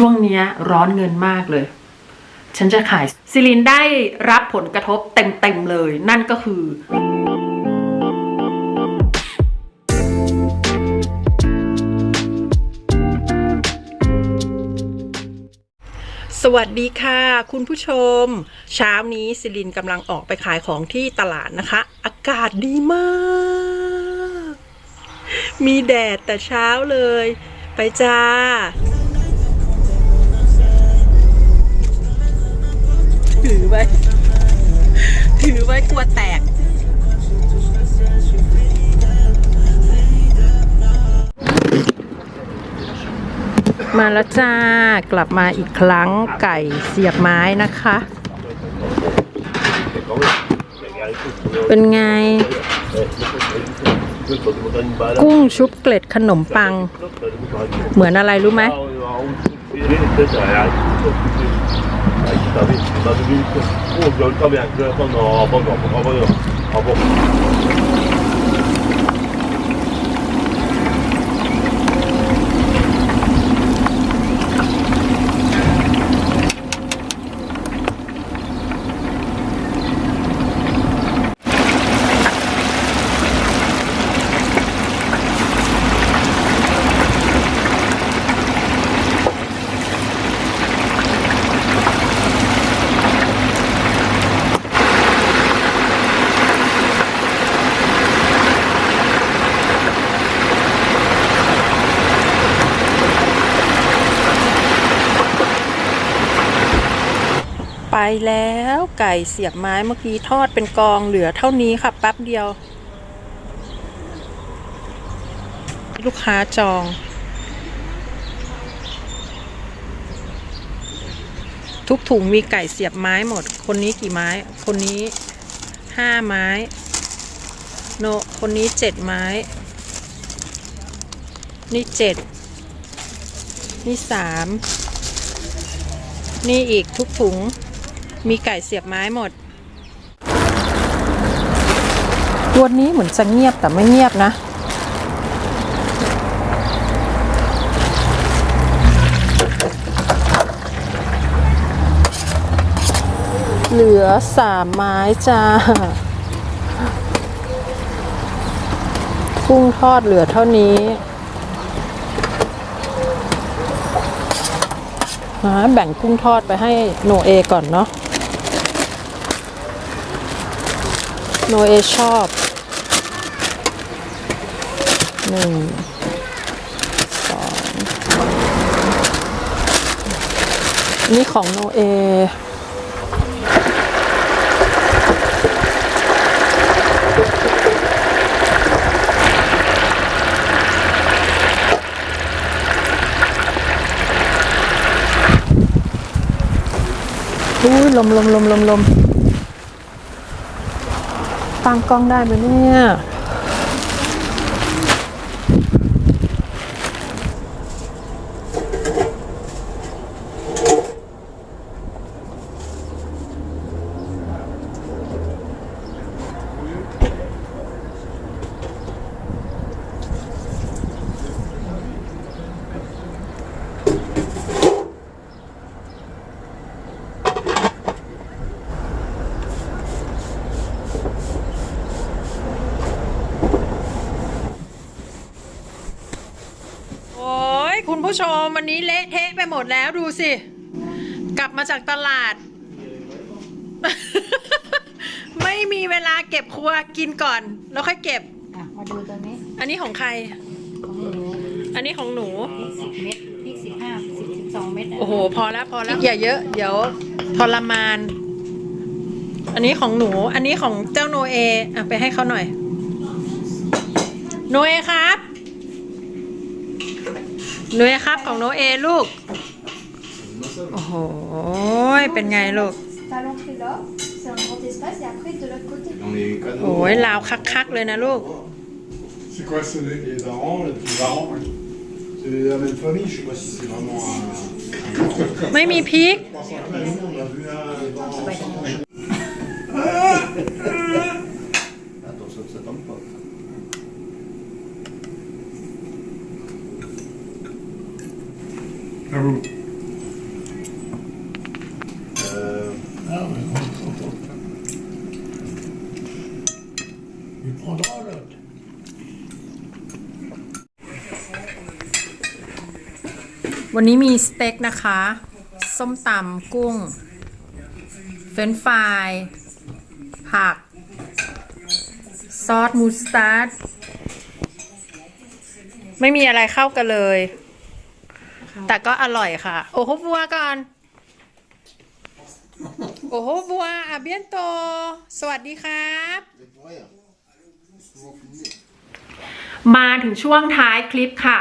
ช่วงเนี้ยร้อนเงินมากเลย ฉันจะขายซิลินได้รับผลกระทบเต็มๆเลย นั่นก็คือ สวัสดีค่ะ คุณผู้ชม เช้านี้ซิลินกำลังออกไปขายของที่ตลาดนะคะ อากาศดีมาก มีแดดแต่เช้าเลย ไปจ้า ถือไว้ ถือไว้กลัวแตก มาแล้วจ้ากลับมาอีกครั้งไก่เสียบไม้นะคะ เป็นไง กุ้งชุบเกล็ดขนมปัง เหมือนอะไรรู้ไหม está bien, está bien, está bien, está bien, está bien, está bien, está bien, แล้วไก่เสียบไม้เมื่อกี้ทอดเป็นกองเหลือเท่านี้ค่ะแป๊บเดียว ลูกค้าจองทุกถุงมีไก่เสียบไม้หมด คนนี้กี่ไม้ คนนี้ห้าไม้ โน คนนี้เจ็ดไม้ นี่เจ็ด นี่สาม นี่อีกทุกถุง มีไก่เสียบไม้หมด ตัวนี้เหมือนจะเงียบแต่ไม่เงียบนะ เหลือสามไม้จ้ากุ้งทอดเหลือเท่านี้นะแบ่งกุ้งทอดไปให้โนเอก่อนเนาะ โนเอชอบหนึ่งสองนี่ของโนเออุ้ยลมลมลมลมลม ตั้งกล้องได้ไหมเนี่ย โอ้ย คุณผู้ชมวันนี้เละเทะไปหมดแล้วดูสิ กลับมาจากตลาด ไม่มีเวลาเก็บครัวกินก่อน แล้วค่อยเก็บ อะมาดูตัวนี้อันนี้ของใคร ของหนูอันนี้ของหนู พริกสิบเม็ดพริกสิบห้าสิบสิบสองเม็ดะโอ้โห พอแล้วพอแล้วอย่าเยอะ เดี๋ยวทรมาน อันนี้ของหนู อันนี้ของเจ้าโนเออะไปให้เขาหน่อย โนเอครับ โนเอครับของโนเอลูก โอ้โห เป็นไงลูก T'as l'entrée là, c'est un grand espace, et après de l'autre côté. Dans les canaux. โอ้ยลาวคักๆเลยนะลูก C'est quoi c'est les les darons, les petits darons hein C'est la même famille, je sais pas si c'est vraiment un. un- ไม่มีพริก300 canons, on a vu un dans รูปวันนี้มีสเต็กนะคะ ส้มตำกุ้ง เฟรนฟราย ผัก ซอสมูสตาร์ดไม่มีอะไรเข้ากันเลย แต่ก็อร่อยค่ะ โอ้โหบัวก่อน โอ้โหบัวอาเบียนโต สวัสดีครับ มาถึงช่วงท้ายคลิปค่ะ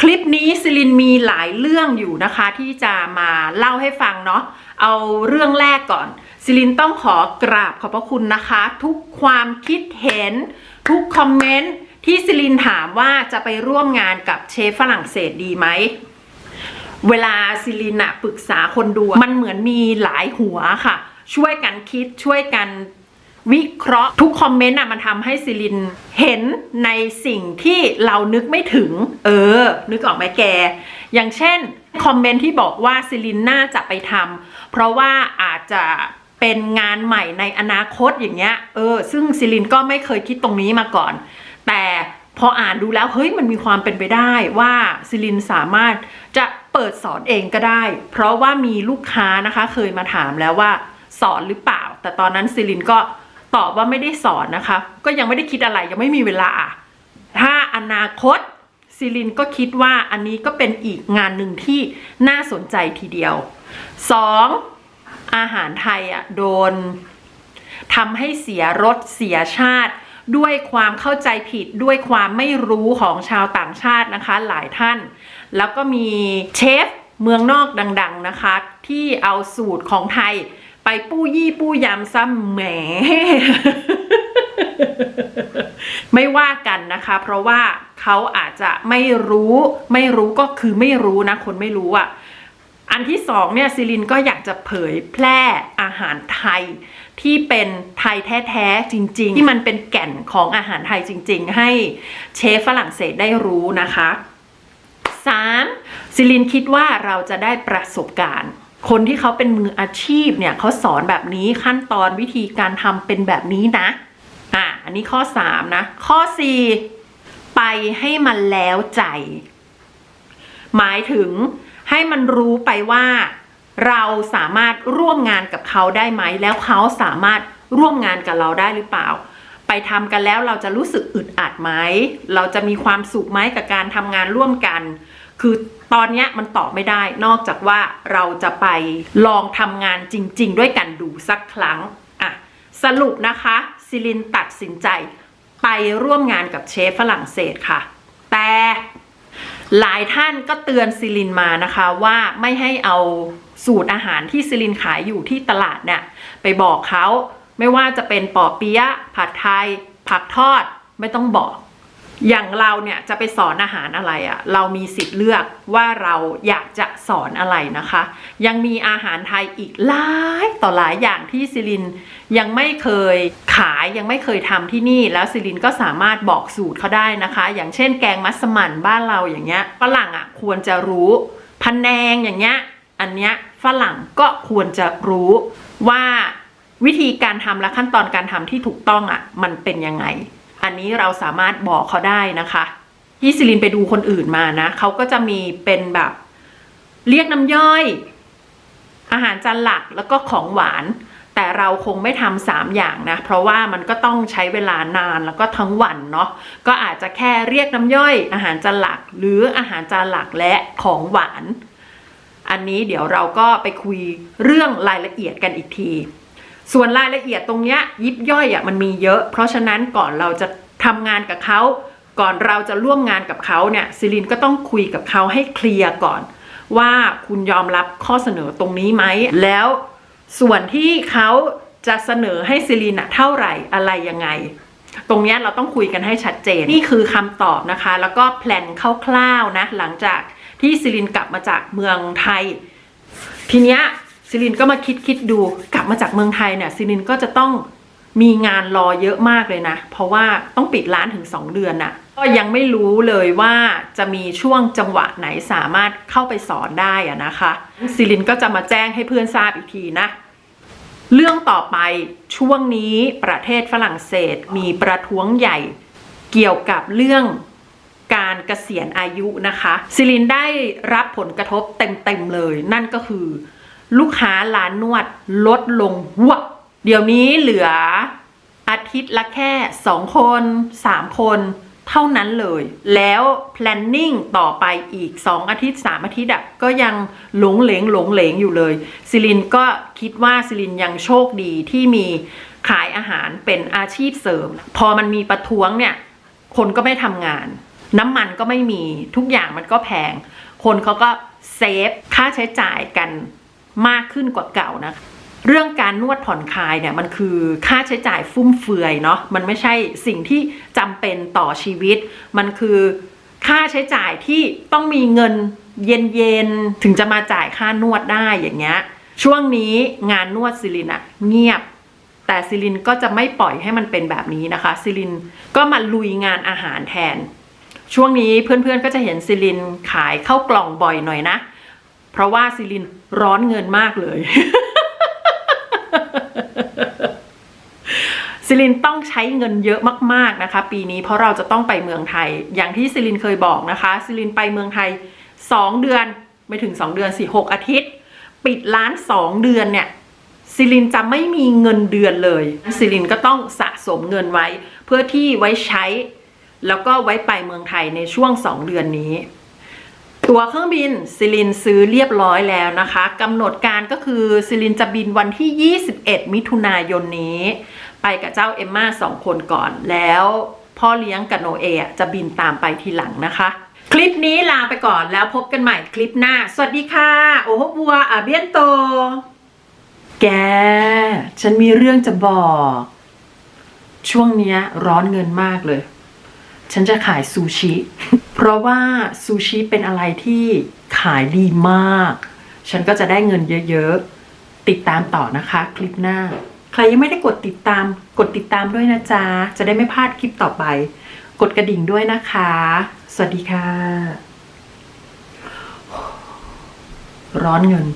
คลิปนี้ซิลินมีหลายเรื่องอยู่นะคะ ที่จะมาเล่าให้ฟังเนาะเอาเรื่องแรกก่อนซิลินต้องขอกราบขอบพระคุณนะคะ ทุกความคิดเห็น ทุกคอมเมนต์ที่ซิลินถามว่าจะไปร่วมงานกับเชฟฝรั่งเศสดีไหม เวลาซิลินอะปรึกษาคนดูมันเหมือนมีหลายหัวค่ะ ช่วยกันคิดช่วยกันวิเคราะห์ทุกคอมเมนต์อะมันทำให้ซิลินเห็นในสิ่งที่เรานึกไม่ถึง เออ นึกออกไหมแก อย่างเช่นคอมเมนต์ที่บอกว่าซิลินน่าจะไปทำเพราะว่าอาจจะเป็นงานใหม่ในอนาคตอย่างเงี้ย เออ ซึ่งซิลินก็ไม่เคยคิดตรงนี้มาก่อน แต่พออ่านดูแล้วเฮ้ยมันมีความเป็นไปได้ว่าซิลินสามารถจะ เปิดสอนเองก็ได้ เพราะว่ามีลูกค้านะคะเคยมาถามแล้วว่าสอนหรือเปล่า แต่ตอนนั้นซิลินก็ตอบว่าไม่ได้สอนนะคะ ก็ยังไม่ได้คิดอะไรยังไม่มีเวลา ถ้าอนาคตซิลินก็คิดว่าอันนี้ก็เป็นอีกงานหนึ่งที่น่าสนใจทีเดียว 2. อาหารไทยอะโดนทำให้เสียรสเสียชาติ ด้วยความเข้าใจผิดด้วยความไม่รู้ของชาวต่างชาตินะคะ หลายท่าน แล้วก็มีเชฟเมืองนอกดัง ๆนะคะ ที่เอาสูตรของไทย ไปปู้ยี่ปู้ยำซ้ำแหม ไม่ว่ากันนะคะ เพราะว่าเขาอาจจะไม่รู้ ไม่รู้ก็คือไม่รู้นะ คนไม่รู้อะ่ะอันที่สองเนี่ยซิลินก็อยากจะเผยแพร่อาหารไทย ที่เป็นไทยแท้ๆจริง ๆ ที่มันเป็นแก่นของอาหารไทยจริง ๆ ให้เชฟฝรั่งเศสได้รู้นะคะ 3. ซิลินคิดว่าเราจะได้ประสบการณ์คนที่เขาเป็นมืออาชีพเนี่ยเขาสอนแบบนี้ขั้นตอนวิธีการทำเป็นแบบนี้นะ อะอันนี้ข้อ 3 นะ ข้อ 4 ไปให้มันแล้วใจ หมายถึงให้มันรู้ไปว่า เราสามารถร่วมงานกับเขาได้ไหม แล้วเขาสามารถร่วมงานกับเราได้หรือเปล่า ไปทำกันแล้วเราจะรู้สึกอึดอัดไหม เราจะมีความสุขไหมกับการทำงานร่วมกัน คือตอนนี้มันตอบไม่ได้ นอกจากว่าเราจะไปลองทำงานจริง ๆ ด้วยกันดูสักครั้งอะสรุปนะคะซิลินตัดสินใจไปร่วมงานกับเชฟฝรั่งเศสค่ะ แต่หลายท่านก็เตือนซิลินมานะคะว่าไม่ให้เอา สูตรอาหารที่ซิลินขายอยู่ที่ตลาดเนี่ยไปบอกเขาไม่ว่าจะเป็นปอเปี๊ยะผัดไทย ผักทอดไม่ต้องบอก อย่างเราเนี่ยจะไปสอนอาหารอะไรอะ่ะ เรามีสิทธิ์เลือกว่าเราอยากจะสอนอะไรนะคะ ยังมีอาหารไทยอีกหลายต่อหลายอย่างที่ซิลินยังไม่เคยขายยังไม่เคยทำที่นี่ แล้วซิลินก็สามารถบอกสูตรเขาได้นะคะ อย่างเช่นแกงมัสมั่นบ้านเราอย่างเงี้ยฝรั่งอะ่ะควรจะรู้พันแนงอย่างเงี้ยอันเนี้ย ฝรั่งก็ควรจะรู้ว่าวิธีการทำและขั้นตอนการทำที่ถูกต้องอะ่ะมันเป็นยังไง อันนี้เราสามารถบอกเขาได้นะคะที่ซิลินไปดูคนอื่นมานะเขาก็จะมีเป็นแบบเรียกน้ำย่อย อาหารจานหลักแล้วก็ของหวาน แต่เราคงไม่ทำสามอย่างนะ เพราะว่ามันก็ต้องใช้เวลานานแล้วก็ทั้งวันเนาะก็อาจจะแค่เรียกน้ำย่อย อาหารจานหลัก หรืออาหารจานหลักและของหวาน อันนี้เดี๋ยวเราก็ไปคุยเรื่องรายละเอียดกันอีกที ส่วนรายละเอียดตรงเนี้ยยิบย่อยอะมันมีเยอะ เพราะฉะนั้นก่อนเราจะทำงานกับเขาก่อนเราจะร่วมงานกับเขาเนี่ยซิลินก็ต้องคุยกับเขาให้เคลียร์ก่อน ว่าคุณยอมรับข้อเสนอตรงนี้ไหมแล้วส่วนที่เขาจะเสนอให้ซิลินอะเท่าไหร่อะไรยังไง ตรงนี้เราต้องคุยกันให้ชัดเจน นี่คือคำตอบนะคะ แล้วก็แพลนคร่าวๆนะ หลังจาก ที่ซิลินกลับมาจากเมืองไทย ทีเนี้ยซิลินก็มาคิดคิดดูกลับมาจากเมืองไทยเนี่ยซิลินก็จะต้องมีงานรอเยอะมากเลยนะ เพราะว่าต้องปิดร้านถึง 2 เดือนน่ะก็ยังไม่รู้เลยว่าจะมีช่วงจังหวะไหนสามารถเข้าไปสอนได้อะนะคะซิลินก็จะมาแจ้งให้เพื่อนทราบอีกทีนะ เรื่องต่อไปช่วงนี้ประเทศฝรั่งเศสมีประท้วงใหญ่เกี่ยวกับเรื่อง การเกษียณอายุนะคะซิลินได้รับผลกระทบเต็มๆเลย นั่นก็คือ ลูกค้าร้านนวดลดลงวบเดี๋ยวนี้เหลืออาทิตย์ละแค่ 2 คน 3 คนเท่านั้นเลย แล้ว planning ต่อไปอีก 2 อาทิตย์ 3 อาทิตย์อะก็ยังหลงเหลงหลงเหลงอยู่เลยซิลินก็คิดว่าซิลินยังโชคดีที่มีขายอาหารเป็นอาชีพเสริม พอมันมีประท้วงเนี่ย คนก็ไม่ทำงาน น้ำมันก็ไม่มีทุกอย่างมันก็แพง คนเขาก็เซฟค่าใช้จ่ายกันมากขึ้นกว่าเก่านะเรื่องการนวดผ่อนคลายเนี่ยมันคือค่าใช้จ่ายฟุ่มเฟือยเนาะมันไม่ใช่สิ่งที่จำเป็นต่อชีวิต มันคือค่าใช้จ่ายที่ต้องมีเงินเย็นๆถึงจะมาจ่ายค่านวดได้อย่างเงี้ยช่วงนี้งานนวดซิลินอะเงียบ แต่ซิลินก็จะไม่ปล่อยให้มันเป็นแบบนี้นะคะซิลินก็มาลุยงานอาหารแทน ช่วงนี้เพื่อนๆก็จะเห็นซิลินขายเข้ากล่องบ่อยหน่อยนะ เพราะว่าซิลินร้อนเงินมากเลยซิลินต้องใช้เงินเยอะมากๆนะคะ ปีนี้เพราะเราจะต้องไปเมืองไทย อย่างที่ซิลินเคยบอกนะคะซิลินไปเมืองไทย 2 เดือนไม่ถึง 2 เดือนสี่หกอาทิตย์ ปิดร้าน 2 เดือนเนี่ยซิลินจะไม่มีเงินเดือนเลยซิลินก็ต้องสะสมเงินไว้ เพื่อที่ไว้ใช้ แล้วก็ไว้ไปเมืองไทยในช่วง 2 เดือนนี้ ตัวเครื่องบินซิลินซื้อเรียบร้อยแล้วนะคะกำหนดการก็คือซิลินจะบินวันที่ 21 มิถุนายนนี้ ไปกับเจ้าเอมมาสองคนก่อนแล้วพ่อเลี้ยงกับโนเอจะบินตามไปทีหลังนะคะ คลิปนี้ลาไปก่อนแล้วพบกันใหม่คลิปหน้า สวัสดีค่ะ โอโฮบัวอาเบียนโต แก ฉันมีเรื่องจะบอก ช่วงเนี้ยร้อนเงินมากเลย ฉันจะขายซูชิ เพราะว่าซูชิเป็นอะไรที่ขายดีมาก ฉันก็จะได้เงินเยอะๆ ติดตามต่อนะคะคลิปหน้า ใครยังไม่ได้กดติดตาม กดติดตามด้วยนะจ๊ะ จะได้ไม่พลาดคลิปต่อไป กดกระดิ่งด้วยนะคะ สวัสดีค่ะ ร้อนเงิน